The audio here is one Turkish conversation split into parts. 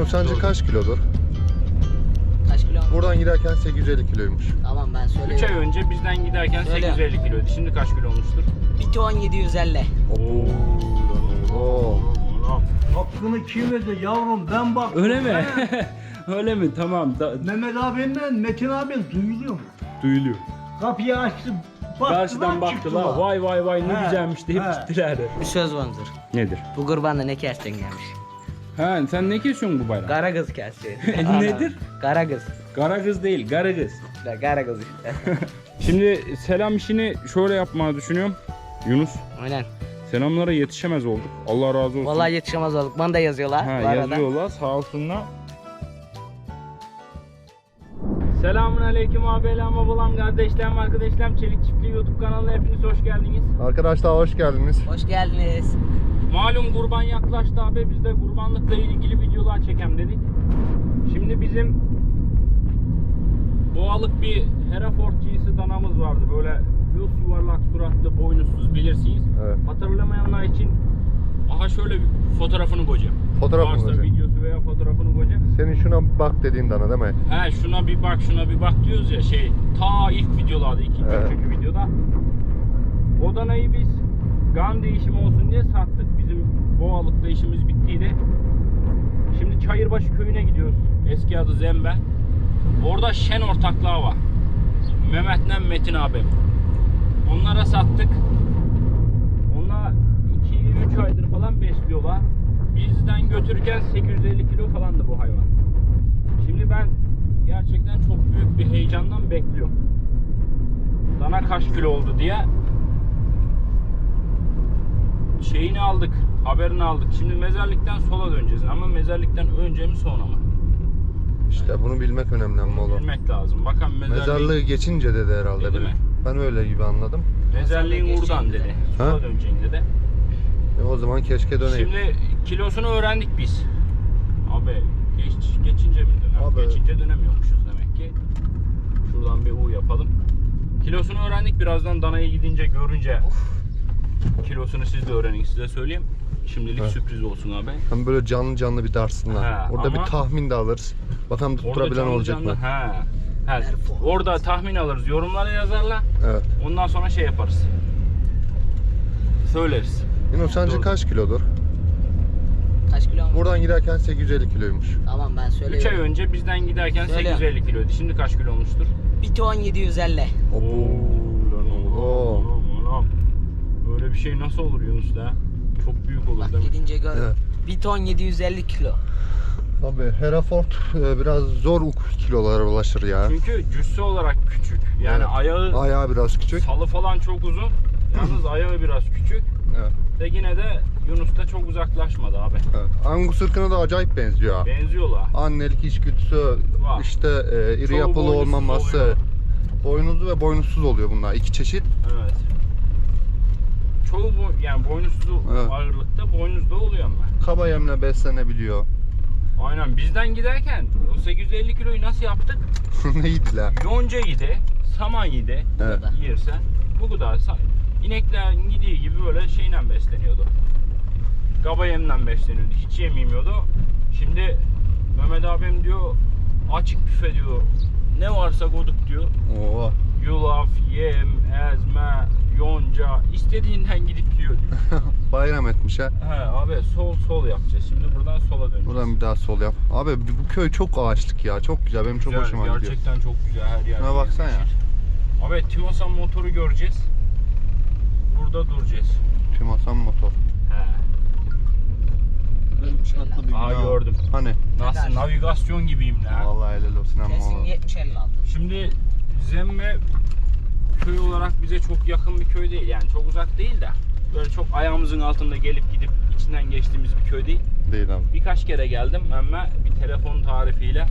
Yunus sence kaç kilodur? Kaç kilo? Buradan giderken 850 kiloymuş. Tamam ben 3 ay söylüyorum. önce bizden giderken Söyle. 850 kiloydu. Şimdi kaç kilo olmuştur? Bir ton 750. Oo. Hakkını kim verdi yavrum ben bak. Öyle mi? Öyle mi? Tamam. Da, Mehmet abimle Metin abi duyuluyor mu? duyuluyor. Kapıyı açtı. baktılar, Karşıdan baktılar. çıktılar. Vay vay vay ne He, güzelmiş deyip he. gittiler. Bir söz vardır. Nedir? Bu kurbanda ne kersten gelmiş? Ha sen ne kesiyorsun bu bayram? Kara kız kersi. Nedir? Kara kız. Gara kız değil, garı kız. La Kara kız işte. Şimdi selam işini şöyle yapmayı düşünüyorum. Yunus, Aynen. selamlara yetişemez olduk. Allah razı olsun. Vallahi yetişemez olduk. Bana da yazıyorlar. Ha, bu arada. yazıyorlar sağ olsunlar. Selamun aleyküm abilerim, babalarım, kardeşlerim, arkadaşlarım. Çelik Çiftliği YouTube kanalına hepiniz hoş geldiniz. Arkadaşlar hoş geldiniz. Hoş geldiniz. Malum kurban yaklaştı abi. Biz de kurbanlıkla ilgili videolar çekem dedik. Şimdi bizim boğalık bir Hereford cinsi danamız vardı. Böyle yüz yuvarlak suratlı, boynuzsuz bilirsiniz. Evet. Hatırlamayanlar için aha şöyle bir fotoğrafını koyacağım. Fotoğraf mı Varsa koyacaksın? videosu veya fotoğrafını koyacağım. Senin şuna bak dediğin dana değil mi? He şuna bir bak şuna bir bak diyoruz ya şey ta ilk videolarda ikinci Evet. üçüncü videoda. O danayı biz gan değişimi olsun diye sattık. Bizim boğalıkta işimiz bittiydi. Şimdi Çayırbaşı köyüne gidiyoruz. Eski adı Zembe. Orada şen ortaklığı var. Mehmet'le Metin abim. Onlara sattık. Onlar 2-3 aydır falan besliyorlar. Bizden götürürken 850 kilo falandı bu hayvan. Şimdi ben gerçekten çok büyük bir heyecandan bekliyorum. Dana kaç kilo oldu diye şeyini aldık, haberini aldık. Şimdi mezarlıktan sola döneceğiz ama mezarlıktan önce mi sonra mı? İşte bunu bilmek önemli ama oğlum. Bilmek lazım. Bakalım mezarlığı, Mezarlığı geçince dedi herhalde Dedi mi? Ben öyle gibi anladım. mezarlığın Mezarlığı buradan dedi. dedi. Sola Ha? döneceksin dedi. E o zaman keşke döneyim. Şimdi kilosunu öğrendik biz. Abi geç, geçince mi dönem? Abi. Geçince dönemiyormuşuz demek ki. Şuradan bir U yapalım. Kilosunu öğrendik. Birazdan danaya gidince görünce kilosunu siz de öğrenin size söyleyeyim. Şimdilik Evet. sürpriz olsun abi. Hem böyle canlı canlı bir darsınlar. Ha, Orada ama- bir tahmin de alırız. Bakalım tutturabilen canlı olacak canlı- mı? Orada tahmin alırız. Yorumlara yazarlar. Evet. Ondan sonra şey yaparız. Söyleriz. Yunus sence Doğru. kaç kilodur? Kaç kilo? Buradan giderken 850 kiloymuş. Tamam ben 3 söylüyorum. ay önce bizden giderken Söyle. 850 kiloydu. Şimdi kaç kilo olmuştur? Bir ton 750. Oo. Oğlum, Bir şey nasıl olur Yunus da? Çok büyük olur Bak değil mi? gidince gör. Evet. Bir ton 750 kilo. Abi Hereford e, biraz zor kilolara ulaşır ya. Çünkü cüsse olarak küçük. Yani Evet. ayağı Ayağı biraz küçük. salı falan çok uzun. Yalnız ayağı biraz küçük. Evet. Ve yine de Yunus da çok uzaklaşmadı abi. evet. Angus ırkına da acayip benziyor ha. Benziyorlar. Annelik içgüdüsü, Var. işte e, iri Çoğu yapılı boynuzsuz olmaması, oluyor. boynuzlu ve boynuzsuz oluyor bunlar. İki çeşit. Evet. Çoğu bu, yani boynuzlu Evet. ağırlıkta boynuzlu oluyor ama. Kaba yemle beslenebiliyor. Aynen bizden giderken o 850 kiloyu nasıl yaptık? Neydiler? Yonca yedi, saman yedi. Evet. yerse bu kadar sa- inekler gidiği gibi böyle şeyle besleniyordu. Kaba yemle besleniyordu. Hiç yem yemiyordu. Şimdi Mehmet abim diyor açık büfe diyor. Ne varsa koyduk diyor. Oo. Yulaf, yem, ezme, yonca istediğinden gidip yiyor diyor. Bayram etmiş ha. He abi sol sol yapacağız. Şimdi buradan sola döneceğiz. Buradan bir daha sol yap. Abi bu köy çok ağaçlık ya. Çok güzel. Benim çok Güzel, hoşuma gidiyor. Gerçekten çok güzel her yer. Şuna baksana ya. Abi Timosan motoru göreceğiz. Burada duracağız. Tümasan motor. He. Aa Ya, gördüm. Hani? Nasıl Kadar. navigasyon gibiyim la. Vallahi helal olsun ama. Kesin o- 70-56. Şimdi Zemme köy olarak bize çok yakın bir köy değil. Yani çok uzak değil de. Böyle çok ayağımızın altında gelip gidip içinden geçtiğimiz bir köy değil. Değil abi. Birkaç kere geldim ama bir telefon tarifiyle.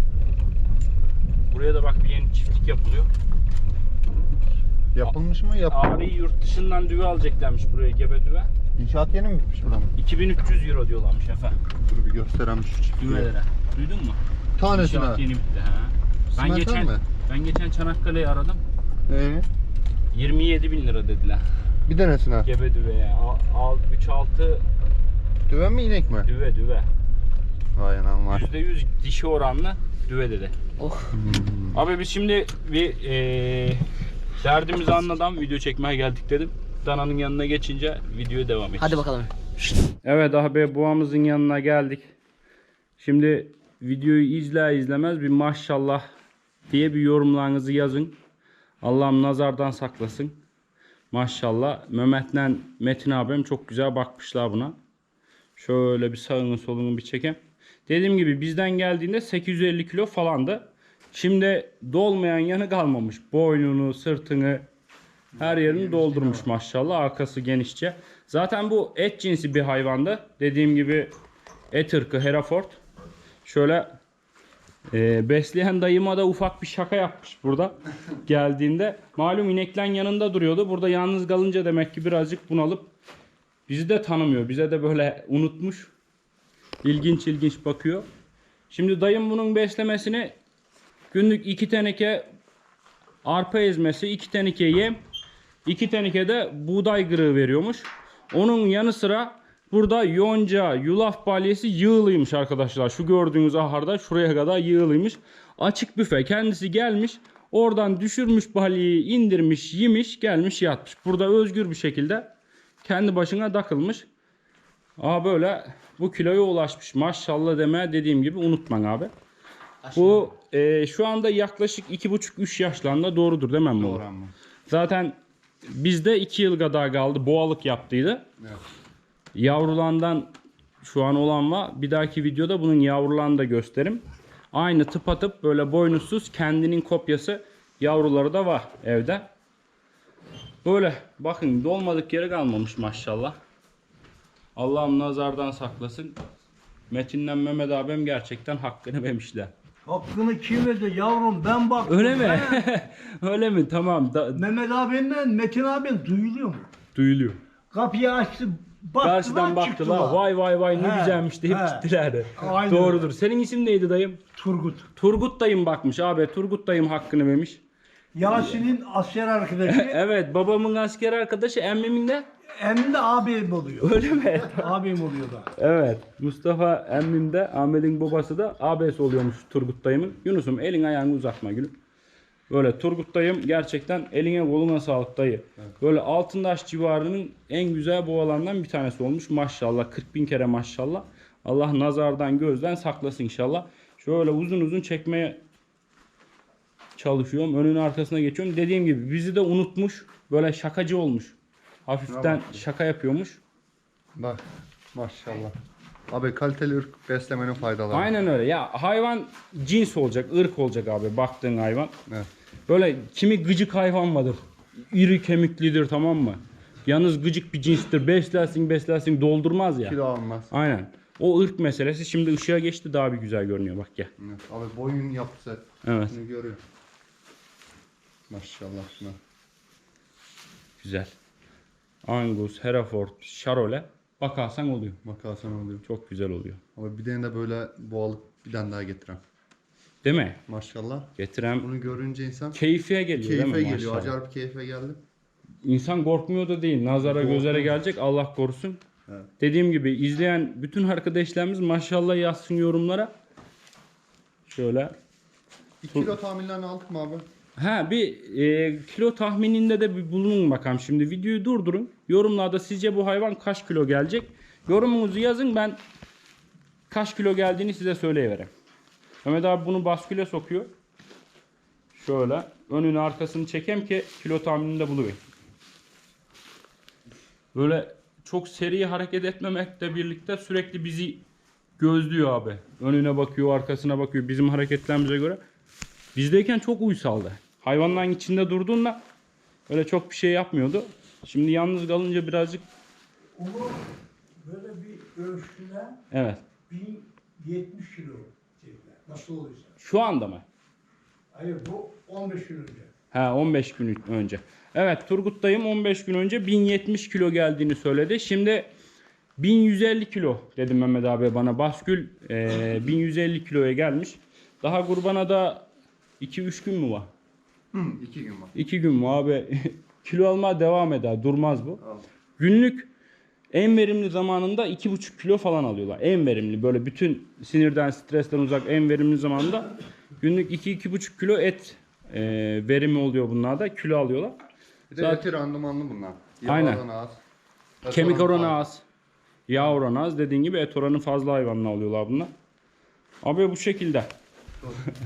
Buraya da bak bir yeni çiftlik yapılıyor. Yapılmış mı? Yap. Ağrı'yı yurt dışından düve alacaklarmış buraya gebe düve. İnşaat yeni mi bitmiş buranın? 2300 euro diyorlarmış efendim. Dur bir gösteren şu çiftliği. Düvelere. Duydun mu? Tanesine. İnşaat yeni bitti ha. Ben geçen mi? ben geçen Çanakkale'yi aradım. Ee, 27 bin lira dediler. bir denesine. Gebe düveye. Al, al 3 6 Düve mi inek mi? düve düve. Aynen var. %100 dişi oranlı düve dede. Oh. Abi biz şimdi bir eee derdimizi anladan video çekmeye geldik dedim. Dananın yanına geçince videoya devam edeceğiz. Hadi bakalım. Evet abi boğamızın yanına geldik. Şimdi videoyu izle izlemez bir maşallah diye bir yorumlarınızı yazın. Allah'ım nazardan saklasın. Maşallah Mehmet'le Metin abim çok güzel bakmışlar buna. Şöyle bir sağını solunu bir çekem. Dediğim gibi bizden geldiğinde 850 kilo falandı. Şimdi dolmayan yanı kalmamış. Boynunu, sırtını, her yerini doldurmuş maşallah. Arkası genişçe. Zaten bu et cinsi bir hayvandı. Dediğim gibi et ırkı Hereford. Şöyle e, besleyen dayıma da ufak bir şaka yapmış burada geldiğinde. Malum ineklen yanında duruyordu. Burada yalnız kalınca demek ki birazcık bunalıp bizi de tanımıyor. Bize de böyle unutmuş. İlginç ilginç bakıyor. Şimdi dayım bunun beslemesini günlük iki teneke arpa ezmesi, iki teneke yem, iki teneke de buğday gırığı veriyormuş. Onun yanı sıra burada yonca, yulaf balyesi yığılıymış arkadaşlar. Şu gördüğünüz aharda şuraya kadar yığılıymış. Açık büfe kendisi gelmiş. Oradan düşürmüş balyayı indirmiş, yemiş, gelmiş yatmış. Burada özgür bir şekilde kendi başına takılmış. Aa böyle bu kiloya ulaşmış. Maşallah demeye dediğim gibi unutmayın abi. Bu e, şu anda yaklaşık 2,5-3 yaşlarında doğrudur değil mi? Doğru. Doğru ama. Zaten bizde 2 yıl kadar kaldı. Boğalık yaptıydı. Evet. Yavrulandan şu an olan var. Bir dahaki videoda bunun yavrularını da gösterim. Aynı tıpatıp böyle boynuzsuz kendinin kopyası yavruları da var evde. Böyle bakın dolmadık yere kalmamış maşallah. Allah'ım nazardan saklasın. Metin'le Mehmet abim gerçekten hakkını vermişler. Hakkını kim verdi yavrum ben baktım. Öyle mi? Öyle mi? Tamam. Da, Mehmet abinle Metin abi duyuluyor mu? duyuluyor. Kapıyı açtı baktılar Karşıdan baktılar. çıktılar. Vay vay vay ne He, güzelmiş deyip he. gittiler. Aynen Doğrudur. Senin isim neydi dayım? Turgut. Turgut dayım bakmış abi. Turgut dayım hakkını vermiş. Yasin'in asker arkadaşı evet babamın asker arkadaşı emmimin de. Emin de abim oluyor. Öyle mi? abim oluyor da. evet. Mustafa emmim de Ahmet'in babası da abisi oluyormuş Turgut dayımın. Yunus'um elin ayağını uzatma gülüm. Böyle Turgut dayım gerçekten eline koluna sağlık dayı. Böyle Altındaş civarının en güzel boğalarından bir tanesi olmuş. Maşallah 40 bin kere maşallah. Allah nazardan gözden saklasın inşallah. Şöyle uzun uzun çekmeye çalışıyorum. Önün arkasına geçiyorum. Dediğim gibi bizi de unutmuş. Böyle şakacı olmuş. Hafiften şaka yapıyormuş. Bak maşallah. Abi kaliteli ırk beslemenin faydaları. Aynen öyle. Ya hayvan cins olacak, ırk olacak abi baktığın hayvan. Evet. Böyle kimi gıcık hayvan vardır. İri kemiklidir tamam mı? Yalnız gıcık bir cinstir. Beslersin beslersin doldurmaz ya. Kilo almaz. Aynen. O ırk meselesi şimdi ışığa geçti daha bir güzel görünüyor bak gel. Evet. Abi boyun yapısı. Evet Bunu görüyor. Maşallah şuna. güzel. Angus, Hereford, Charolais bakarsan oluyor. Bakarsan oluyor. Çok güzel oluyor. Abi bir tane de böyle boğalık bir tane daha getiren. Değil mi? Maşallah. Getirem Bunu görünce insan keyfiye geliyor değil keyfe mi? geliyor. Maşallah. Acayip keyfe geldi. İnsan korkmuyor da değil. Nazara Korkmuyor. gözlere gelecek Allah korusun. Evet. Dediğim gibi izleyen bütün arkadaşlarımız maşallah yazsın yorumlara. Şöyle. Bir kilo tahminlerini aldık mı abi? Ha bir e, kilo tahmininde de bir bulunun bakalım. Şimdi videoyu durdurun. Yorumlarda sizce bu hayvan kaç kilo gelecek? Yorumunuzu yazın ben kaç kilo geldiğini size söyleyivereyim. Mehmet abi bunu basküle sokuyor. Şöyle önünü arkasını çekem ki kilo tahmininde buluvereyim. Böyle çok seri hareket etmemekle birlikte sürekli bizi gözlüyor abi. Önüne bakıyor, arkasına bakıyor bizim hareketlerimize göre. Bizdeyken çok uysaldı. Hayvanların içinde durduğunda öyle çok bir şey yapmıyordu. Şimdi yalnız kalınca birazcık Onu böyle bir ölçtüler evet. 1070 kilo. Nasıl oluyorsa. Şu anda mı? Hayır bu 15 gün önce. Ha 15 gün önce. Evet Turgut dayım 15 gün önce 1070 kilo geldiğini söyledi. Şimdi 1150 kilo dedim Mehmet abi bana. Baskül e, 1150 kiloya gelmiş. Daha kurbana da 2-3 gün mü var? Hı, iki gün var. 2 gün mü abi? Kilo almaya devam eder. Durmaz bu. Al. Günlük En verimli zamanında 2,5 kilo falan alıyorlar. En verimli böyle bütün sinirden stresten uzak en verimli zamanda günlük 2-2,5 kilo et e, verimi oluyor bunlarda. Kilo alıyorlar. Bir de Zaten- eti randımanlı bunlar. Yağ Aynen. oranı az. Et Kemik oranı fazla. az. Yağ oranı az. Dediğin gibi et oranı fazla hayvanla alıyorlar bunlar. Abi bu şekilde.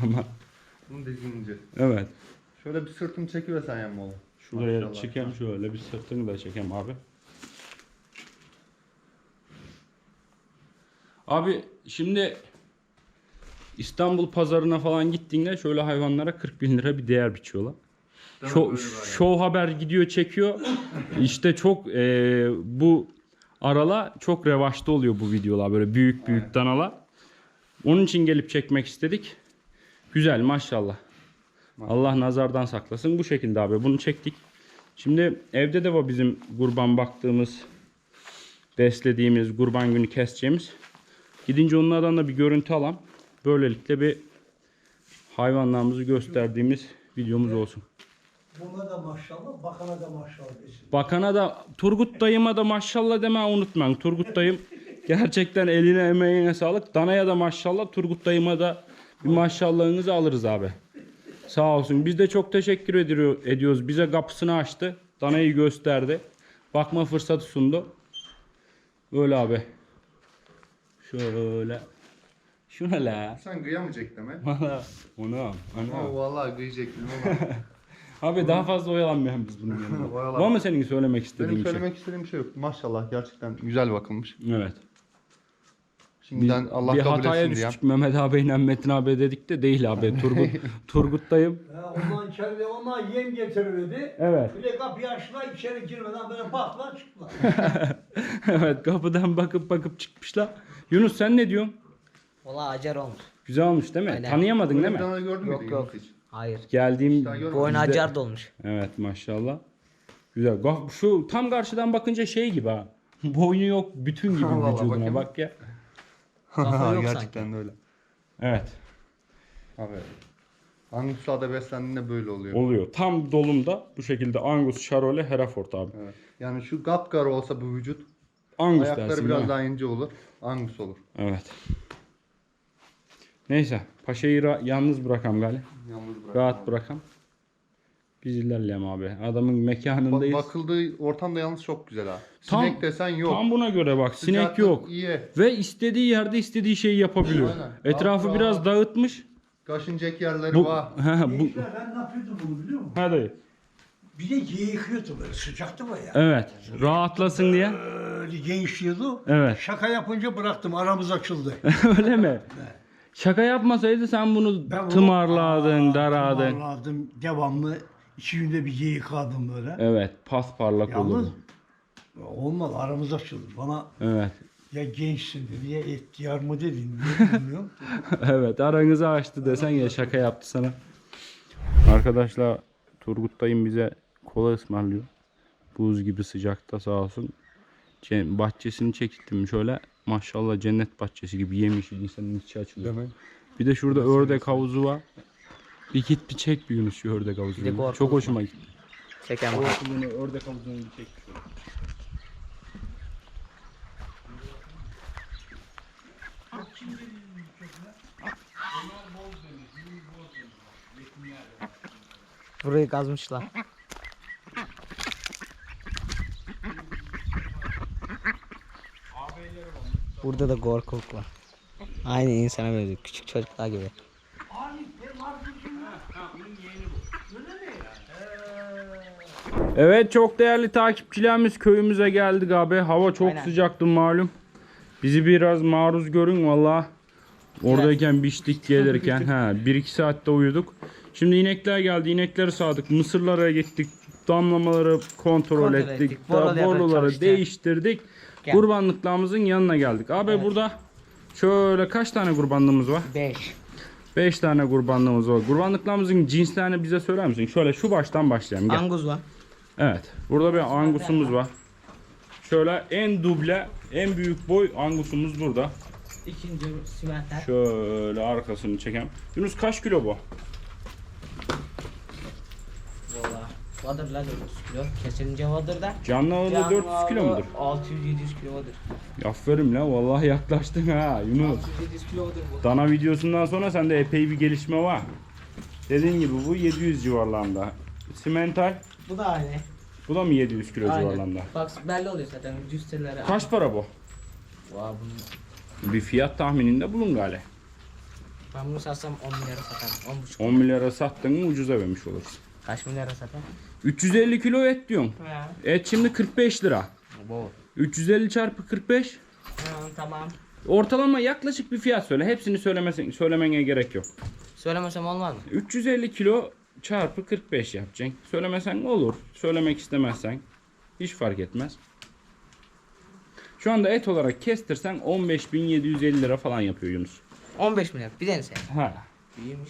Ama Bunu dizince. evet. Şöyle bir sırtını çekiversen yanma oğlum. Şuraya çekem şöyle bir sırtını da çekem abi. Abi şimdi İstanbul pazarına falan gittiğinde şöyle hayvanlara 40 bin lira bir değer biçiyorlar. Böyle. show haber gidiyor çekiyor. İşte çok e, bu arala çok revaçta oluyor bu videolar böyle büyük büyük Aynen. danalar. Onun için gelip çekmek istedik. Güzel maşallah. Allah nazardan saklasın. Bu şekilde abi bunu çektik. Şimdi evde de var bizim kurban baktığımız, beslediğimiz, kurban günü keseceğimiz. Gidince onlardan da bir görüntü alalım. Böylelikle bir hayvanlarımızı gösterdiğimiz videomuz olsun. Buna da maşallah, bakana da maşallah desin. Bakana da Turgut dayıma da maşallah deme unutmayın. Turgut dayım gerçekten eline emeğine sağlık. Danaya da maşallah Turgut dayıma da bir maşallahınızı alırız abi. Sağ olsun. Biz de çok teşekkür ediyor, ediyoruz. Bize kapısını açtı. Danayı gösterdi. Bakma fırsatı sundu. Böyle abi. Şöyle. Şuna la. Sen kıyamayacak demek. Valla. Onu Ama Ana. vallahi kıyacaktım ama. Abi daha fazla oyalanmayalım biz bunun yanında. Oyalan- Var mı senin söylemek istediğin Benim bir şey? söylemek istediğim bir şey yok. Maşallah gerçekten güzel bakılmış. Evet. Şimdiden Allah bir kabul hataya etsin diye. düştük Mehmet abiyle Metin abi dedik de değil abi. Turgut Turgut dayım. Ha, ondan içeride onlar yem getiriverdi. Evet. Bir de kapıyı açtılar içeri girmeden böyle baktılar çıktılar. evet kapıdan bakıp bakıp çıkmışlar. Yunus sen ne diyorsun? Valla acar olmuş. Güzel olmuş değil mi? Aynen. Tanıyamadın Böyle değil bir mi? gördün Yok, yok. Hiç? Hayır. Geldiğim Daha görmedim. Boyun bizde- acar dolmuş. Evet maşallah. Güzel. Bak şu tam karşıdan bakınca şey gibi ha. Boynu yok bütün gibi Allah Allah, vücuduna bakayım. bak ya. Kafa yok gerçekten de öyle. Evet. Abi. Angusa'da beslendiğinde böyle oluyor. Oluyor. Tam dolumda bu şekilde Angus, Charolais, Hereford abi. Evet. Yani şu kapkara olsa bu vücut Angus ayakları dersin biraz daha ince olur. Angus olur. Evet. Neyse. Paşayı yalnız bırakam gali. Yalnız bırak. Rahat bırakam. Biz ilerleyelim abi. Adamın mekanındayız. bakıldığı ortam da yalnız çok güzel ha. Tam- Sinek desen yok. Tam buna göre bak. Sinek Sıcaklık yok. iyi. Ve istediği yerde istediği şeyi yapabiliyor. Aynen. Etrafı Rahat biraz rahat. dağıtmış. Kaşınacak yerleri Bu, var. ha, bu, Gençler ben ne yapıyordum bunu biliyor musun? ha dayı. Bir de yıkıyordu böyle sıcaktı bu ya. Evet. Rahatlasın diye. Öyle genişliyordu. Evet. Şaka yapınca bıraktım aramız açıldı. Öyle mi? Şaka yapmasaydı sen bunu Ben bunu- tımarladın, Aa, daradın. Tımarladım devamlı. İki günde bir yıkadım böyle. Evet. Pasparlak Yalnız olurdu. olmadı aramız açıldı. Bana Evet. ya gençsin dedi ya ihtiyar mı dedin diye bilmiyorum. evet aranızı açtı desen ya şaka yaptı sana. Arkadaşlar Turgut dayım bize kola ısmarlıyor. Buz gibi sıcakta sağ olsun. Bahçesini çektim şöyle. Maşallah cennet bahçesi gibi yemişil insanın içi açılıyor. Demek. Bir de şurada ördek havuzu var. Bir git bir çek bir Yunus şu ördek Bir de havuzunu. Çok hoşuma gitti. Çeken bak. Korkulunu ördek havuzunu bir çek. Burayı kazmışlar. Burada da korkuluk var. Aynı insana benziyor. Küçük çocuklar gibi. Evet çok değerli takipçilerimiz köyümüze geldik abi. Hava çok Aynen. sıcaktı malum. Bizi biraz maruz görün valla. Oradayken biçtik gelirken ha 1-2 saatte uyuduk. Şimdi inekler geldi. İnekleri sağdık. Mısırlara gittik. Damlamaları kontrol, Kontrol ettik. ettik, boruları değiştirdik. Gel. Kurbanlıklarımızın yanına geldik. Abi burada şöyle kaç tane kurbanlığımız var? 5. 5 tane kurbanlığımız var. Kurbanlıklarımızın cinslerini bize söyler misin? Şöyle şu baştan başlayalım. Gel. Angus var. Evet. Burada bir angusumuz var. Şöyle en duble, en büyük boy angusumuz burada. İkinci simenter. Şöyle arkasını çekem. Yunus kaç kilo bu? Valla. Vardır lan 400 kilo. Kesince vardır da. Canlı ağırlığı 400 kilo mudur? 600-700 kilo vardır. Aferin la vallahi yaklaştın ha Yunus. 600-700 kilo vardır bu. Dana videosundan sonra sende epey bir gelişme var. Dediğin gibi bu 700 civarlarında. Simental Bu da aynı. bu da mı 700 kilo Aynen. civarlarında? Bak belli oluyor zaten. Cüsteleri. Kaç para bu? Vay bunu. Bir fiyat tahmininde bulun gale. Ben bunu satsam 10 milyara satarım. 10,5. 10 milyara sattın mı ucuza vermiş olursun. Kaç milyara satarım? 350 kilo et diyorsun. Ha. Et şimdi 45 lira. Bu. 350 çarpı 45. Ha, tamam. Ortalama yaklaşık bir fiyat söyle. Hepsini söylemesin, söylemene gerek yok. Söylemesem olmaz mı? 350 kilo çarpı 45 yapacaksın. Söylemesen olur. Söylemek istemezsen hiç fark etmez. Şu anda et olarak kestirsen 15.750 lira falan yapıyor Yunus. 15 milyar. Bir denese. Ha. İyiymiş.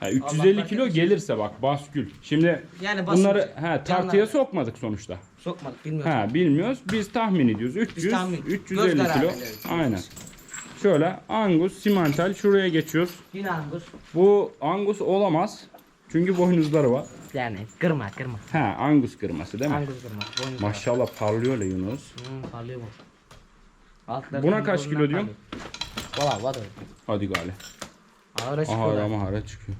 ha 350 Allah kilo fark gelirse bak baskül. Şimdi Yani basınç. bunları ha tartıya Canlar. sokmadık sonuçta. Sokmadık bilmiyorum. Ha bilmiyoruz. Biz tahmin ediyoruz. 300 tahmin. 350 Göz kararı kilo. veriyoruz. Aynen. Şöyle Angus, Simental şuraya geçiyoruz. Yine angus. Bu Angus olamaz. Çünkü boynuzları var. Yani kırma kırma. Ha Angus kırması değil mi? Angus kırma. Boynuz Maşallah parlıyor la Yunus. Hmm, parlıyor bu. Altları Buna kaç kilo diyorsun? Valla var Hadi gale. Ağır Ahara çıkıyor. mahara çıkıyor.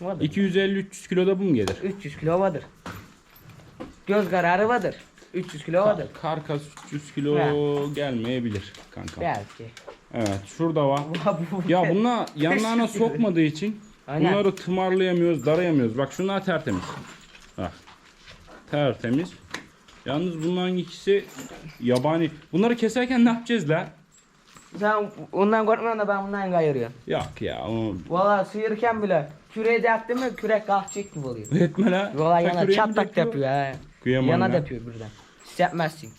Vardır. 250-300 kiloda bu mu gelir? 300 kilo vardır. Göz kararı vardır. 300 kilo vardır. Karkas 300 kilo gelmeyebilir kanka. Belki. Evet şurada var. Ya bunlar yanlarına sokmadığı için Aynen. bunları tımarlayamıyoruz, darayamıyoruz. Bak şunlar tertemiz. Bak. Tertemiz. Yalnız bunların ikisi yabani. Bunları keserken ne yapacağız la? Sen ondan korkmuyorsun da ben bundan kayırıyorum. Yok ya o Valla sıyırırken bile küreği de attın mı kürek kalkacak gibi oluyor. etme la. Valla yana çatlak yapıyor ha. Kıyamam Yana ya. yapıyor birden. Hissetmezsin.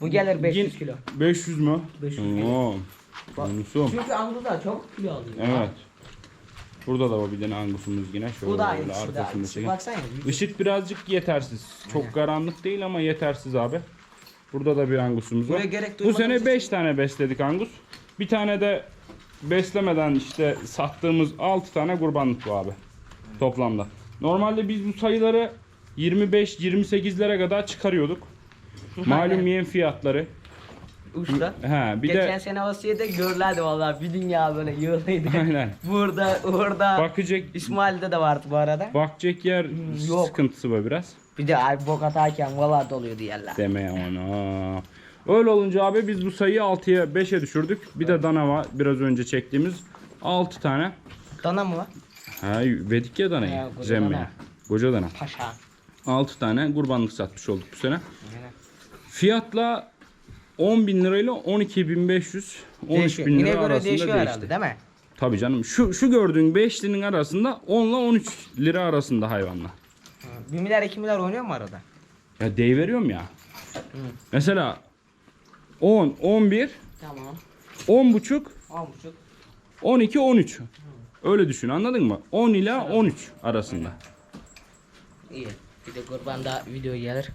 Bu gelir 500 Yine- kilo. 500 mü? 500 kilo. Oo. Bak. Çünkü anguslar çok kilo alıyor. Evet. Burada da var bir tane angusumuz yine. Şöyle Bu da aynı. Da arkasında aynı. çekin. Baksana. Işık birazcık yetersiz. Çok karanlık değil ama yetersiz abi. Burada da bir angusumuz var. Buraya gerek Bu duymadığımız sene için- 5 tane besledik angus. Bir tane de beslemeden işte sattığımız 6 tane kurbanlık bu abi. Toplamda. Normalde biz bu sayıları 25-28'lere kadar çıkarıyorduk. Malum yem fiyatları. Uçta. Ha bir Geçen de sene Asya'da görlerdi vallahi bir dünya böyle yığılıydı. aynen. Burada, orada. Bakacak İsmail'de de vardı bu arada. bakacak yer yok. sıkıntısı var biraz. Bir de ay bok atarken valla doluyordu yerler. Deme ona. Öyle olunca abi biz bu sayıyı 6'ya 5'e düşürdük. Bir de dana var biraz önce çektiğimiz 6 tane. Dana mı var? Ha vedik ya danayı. Zemmeli. dana. Koca dana. Paşa. 6 tane kurbanlık satmış olduk bu sene. Aynen. Fiyatla 10 bin lirayla 12 bin 500 13 Değişiyor. bin lira arasında değişti. herhalde değil mi? Tabii canım şu şu gördüğün 5'linin arasında 10 ile 13 lira arasında hayvanla. Ha, 1 milyar 2 milyar oynuyor mu arada? Ya deyiveriyorum ya. Mesela 10, 11, Tamam. 10 buçuk 10.5. 12 13. Öyle düşün anladın mı? 10 ila 13 arasında. İyi. Bir de kurbanda video gelir.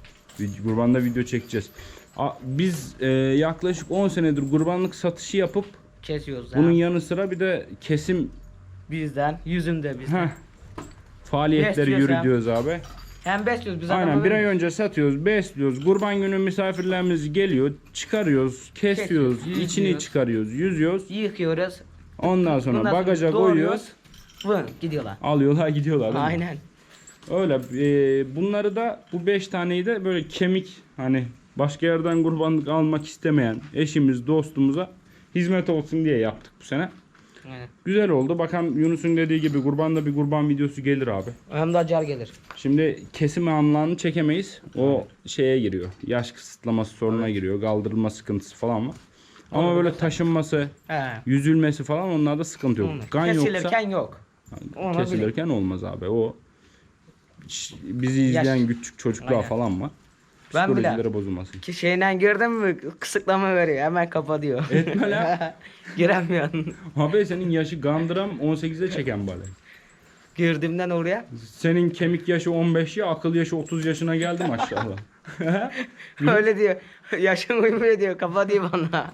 Kurbanda video çekeceğiz. A- Biz e, yaklaşık 10 senedir kurbanlık satışı yapıp Kesiyoruz bunun ha. yanı sıra bir de kesim Bizden, yüzümde bizden. heh, faaliyetleri Besliyoruz ha. yürütüyoruz abi. Hem besliyoruz biz Aynen adamı bir ay önce satıyoruz, besliyoruz. Kurban günü misafirlerimiz geliyor, çıkarıyoruz, kesiyoruz, Kesiyoruz, içini yüzüyoruz. çıkarıyoruz, yüzüyoruz. Yıkıyoruz. Ondan sonra Bundan sonra bagaja doğruyoruz. koyuyoruz. Vın gidiyorlar. Alıyorlar gidiyorlar. değil mi? Aynen. Öyle. e, bunları da bu 5 taneyi de böyle kemik hani başka yerden kurbanlık almak istemeyen eşimiz, dostumuza hizmet olsun diye yaptık bu sene. Aynen. Güzel oldu. Bakalım Yunus'un dediği gibi kurbanda bir kurban videosu gelir abi. Hem de acar gelir. Şimdi kesim anlarını çekemeyiz. O şeye giriyor. Yaş kısıtlaması sorununa giriyor. Kaldırılma sıkıntısı falan var. Ama Onu böyle taşınması, He. yüzülmesi falan onlarda sıkıntı yok. Gan yoksa Kesilirken yok. Onu kesilirken olmaz abi. O bizi izleyen Yaş. küçük çocuklar Aynen. falan var. Ben bile- Psikolojileri bozulmasın. Ki şeyden girdin mi kısıklama veriyor. Hemen kapatıyor. Etme la. Giremiyorsun. Abi senin yaşı gandıram 18'e çeken böyle. Girdiğimden oraya. Senin kemik yaşı 15 ya akıl yaşı 30 yaşına geldi maşallah. Öyle diyor. Yaşın uymuyor diyor. Kapatıyor bana.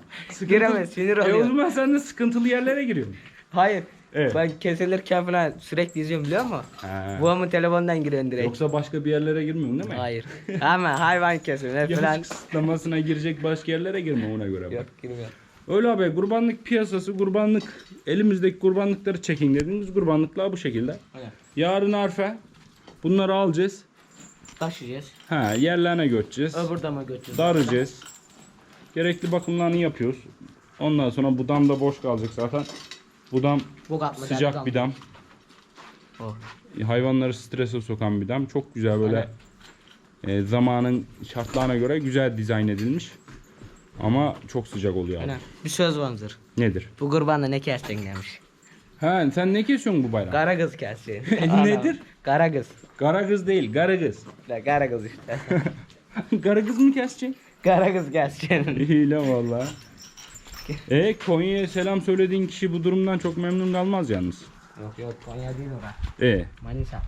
Giremez. Sinir e o oluyor. zaman sen de sıkıntılı yerlere giriyorsun. Hayır. Evet. Ben kesilirken falan sürekli izliyorum biliyor musun? He. Babamın telefonundan giriyorsun direkt. Yoksa başka bir yerlere girmiyorsun değil mi? Hayır. Ama hayvan kesimi falan. Yaş kısıtlamasına girecek başka yerlere girme ona göre. bak. Yok girmiyor. Öyle abi kurbanlık piyasası kurbanlık elimizdeki kurbanlıkları çekin dediğimiz kurbanlıklar bu şekilde. Aynen. Yarın arfa bunları alacağız. Taşıyacağız. Ha yerlerine götüreceğiz. Öbür mı götüreceğiz? Daracağız. Gerekli bakımlarını yapıyoruz. Ondan sonra budam da boş kalacak zaten. Bu katlı sıcak bir dam. Oh. Hayvanları strese sokan bir dam. Çok güzel böyle e, zamanın şartlarına göre güzel dizayn edilmiş. Ama çok sıcak oluyor abi. Aynen. Bir söz vardır. Nedir? Bu kurbanla ne kestin demiş. Ha sen ne kesiyorsun bu bayram? Kara kız kessin. Nedir? Kara kız. Kara kız değil, garı kız. La, Kara kız işte. garı kız mı keseceksin? Kara kız kessin. İyi lan valla. E Konya'ya selam söylediğin kişi bu durumdan çok memnun kalmaz yalnız. yok yok Konya değil o E Manisa.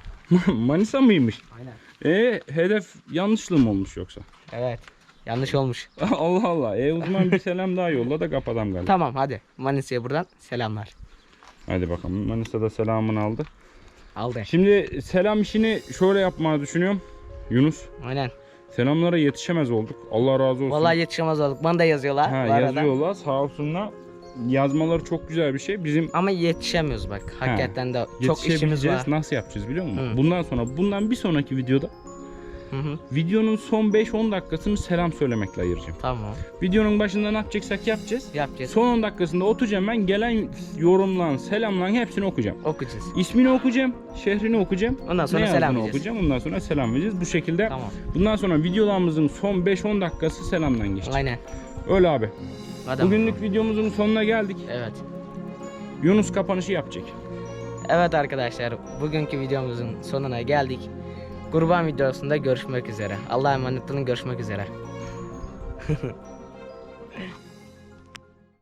Manisa mıymış? Aynen. E hedef yanlışlı mı olmuş yoksa? Evet. Yanlış olmuş. Allah Allah. E o zaman bir selam daha yolla da kapatalım galiba. Tamam hadi. Manisa'ya buradan selamlar. Hadi bakalım. Manisa'da selamını aldı. Aldı. Şimdi selam işini şöyle yapmayı düşünüyorum. Yunus. Aynen. Selamlara yetişemez olduk. Allah razı olsun. Vallahi yetişemez olduk. Bana da yazıyorlar. ha, bu arada. yazıyorlar sağ olsunlar. Yazmaları çok güzel bir şey. Bizim Ama yetişemiyoruz bak. Hakikaten de çok işimiz yetişebileceğiz. var. Nasıl yapacağız biliyor musun? Hı. Bundan sonra bundan bir sonraki videoda Hı hı. videonun son 5-10 dakikasını selam söylemekle ayıracağım. Tamam. Videonun başında ne yapacaksak yapacağız. Yapacağız. Son 10 dakikasında oturacağım ben gelen yorumlan, selamlan hepsini okuyacağım. Okuyacağız. İsmini okuyacağım, şehrini okuyacağım. Ondan sonra ne selam vereceğiz. okuyacağım. Ondan sonra selam vereceğiz. Bu şekilde Tamam. bundan sonra videolarımızın son 5-10 dakikası selamdan geçecek. Aynen. Öyle abi. Adam. Bugünlük videomuzun sonuna geldik. Evet. Yunus kapanışı yapacak. Evet arkadaşlar bugünkü videomuzun sonuna geldik. Kurban videosunda görüşmek üzere. Allah'a emanet olun görüşmek üzere.